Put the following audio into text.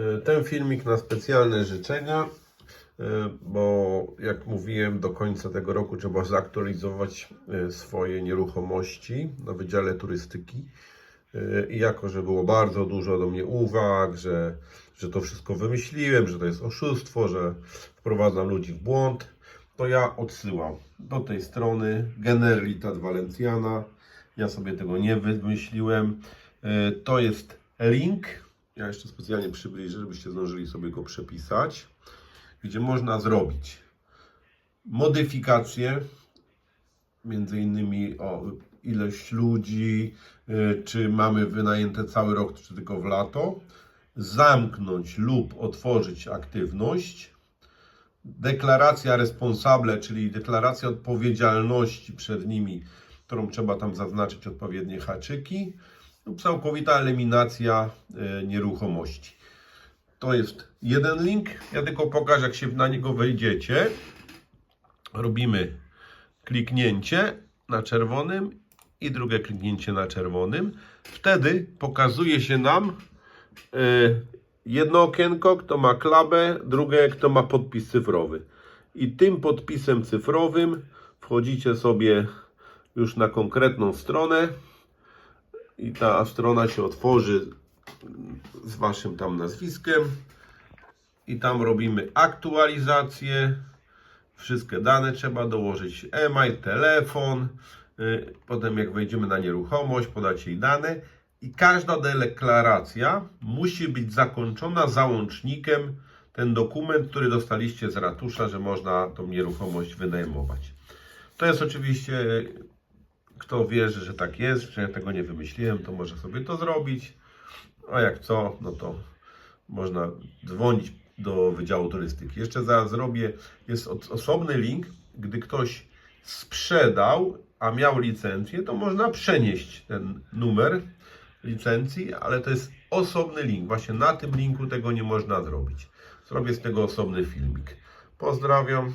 E, Ten filmik na specjalne życzenia, e, bo jak mówiłem, do końca tego roku trzeba zaktualizować e, swoje nieruchomości na Wydziale Turystyki. I jako, że było bardzo dużo do mnie uwag, że, że to wszystko wymyśliłem, że to jest oszustwo, że wprowadzam ludzi w błąd, to ja odsyłam do tej strony Generalitat Valenciana. Ja sobie tego nie wymyśliłem. To jest link. Ja jeszcze specjalnie przybliżę, żebyście zdążyli sobie go przepisać, gdzie można zrobić modyfikacje, między innymi o ilość ludzi, y, czy mamy wynajęte cały rok, czy tylko w lato, zamknąć lub otworzyć aktywność, deklaracja responsable, czyli deklaracja odpowiedzialności przed nimi, którą trzeba tam zaznaczyć odpowiednie haczyki, lub całkowita eliminacja y, nieruchomości. To jest jeden link. Ja tylko pokażę, jak się na niego wejdziecie. Robimy kliknięcie na czerwonym i drugie kliknięcie na czerwonym. Wtedy pokazuje się nam y, jedno okienko, kto ma klabę, drugie, kto ma podpis cyfrowy. I tym podpisem cyfrowym wchodzicie sobie już na konkretną stronę i ta strona się otworzy z waszym tam nazwiskiem i tam robimy aktualizację. Wszystkie dane trzeba dołożyć e-mail, telefon. y, Potem jak wejdziemy na nieruchomość, podacie jej dane i każda deklaracja musi być zakończona załącznikiem ten dokument, który dostaliście z ratusza, że można tą nieruchomość wynajmować. To jest oczywiście kto wierzy, że tak jest, że ja tego nie wymyśliłem, to może sobie to zrobić. A jak co, no to można dzwonić do Wydziału Turystyki. Jeszcze zaraz zrobię, jest osobny link, gdy ktoś sprzedał, a miał licencję, to można przenieść ten numer licencji, ale to jest osobny link. Właśnie na tym linku tego nie można zrobić. Zrobię z tego osobny filmik. Pozdrawiam.